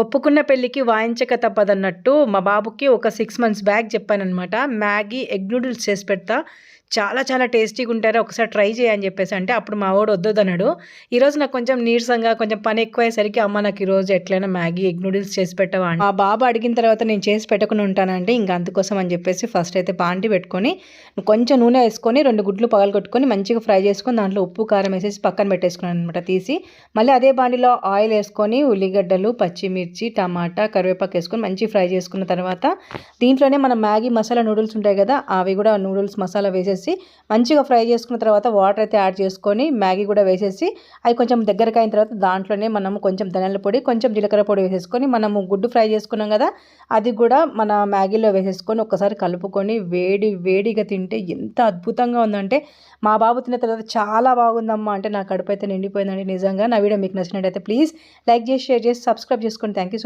ఒప్పుకున్న పెళ్ళికి వాయించక తప్పదన్నట్టు మా బాబుకి ఒక సిక్స్ మంత్స్ బ్యాక్ చెప్పానమాట మ్యాగీ ఎగ్ నూడిల్స్ చేసి పెడతా. చాలా చాలా టేస్టీగా ఉంటారు? ఒకసారి ట్రై చేయని చెప్పేసి అంటే అప్పుడు మా వాడు వద్దొద్దన్నాడు. ఈరోజు నాకు కొంచెం నీరసంగా కొంచెం పని ఎక్కువయ్యేసరికి అమ్మ నాకు ఈరోజు ఎట్లయినా మ్యాగీ ఎగ్ నూడిల్స్ చేసి పెట్టవా మా బాబు అడిగిన తర్వాత నేను చేసి పెట్టకుండా ఉంటానంటే ఇంకా అందుకోసం అని చెప్పేసి ఫస్ట్ అయితే పాంటి పెట్టుకొని కొంచెం నూనె వేసుకొని రెండు గుడ్లు పగలగొట్టుకొని మంచిగా ఫ్రై చేసుకొని దాంట్లో ఉప్పు కారం వేసేసి పక్కన పెట్టేసుకున్నాను అనమాట తీసి మళ్ళీ అదే బాండిలో ఆయిల్ వేసుకొని ఉల్లిగడ్డలు పచ్చిమిర్చి టమాటా కరివేపాకు వేసుకొని మంచి ఫ్రై చేసుకున్న తర్వాత దీంట్లోనే మన మ్యాగీ మసాలా నూడిల్స్ ఉంటాయి కదా అవి కూడా నూడిల్స్ మసాలా వేసేసి మంచిగా ఫ్రై చేసుకున్న తర్వాత వాటర్ అయితే యాడ్ చేసుకొని మ్యాగీ కూడా వేసేసి అవి కొంచెం దగ్గరకు అయిన తర్వాత దాంట్లోనే మనం కొంచెం ధనియాల పొడి కొంచెం జీలకర్ర పొడి వేసేసుకొని మనము గుడ్డు ఫ్రై చేసుకున్నాం కదా అది కూడా మన మ్యాగీలో వేసేసుకొని ఒకసారి కలుపుకొని వేడి వేడిగా తింటే ఎంత అద్భుతంగా ఉందంటే మా బాబు తిన్న తర్వాత చాలా బాగుందమ్మా అంటే నా కడుపు అయితే నిండిపోయిందండి నిజంగా. నా వీడియో మీకు నచ్చినట్టయితే ప్లీజ్ లైక్ చేసి షేర్ చేసి సబ్స్క్రైబ్ చేసుకోండి. and thank you so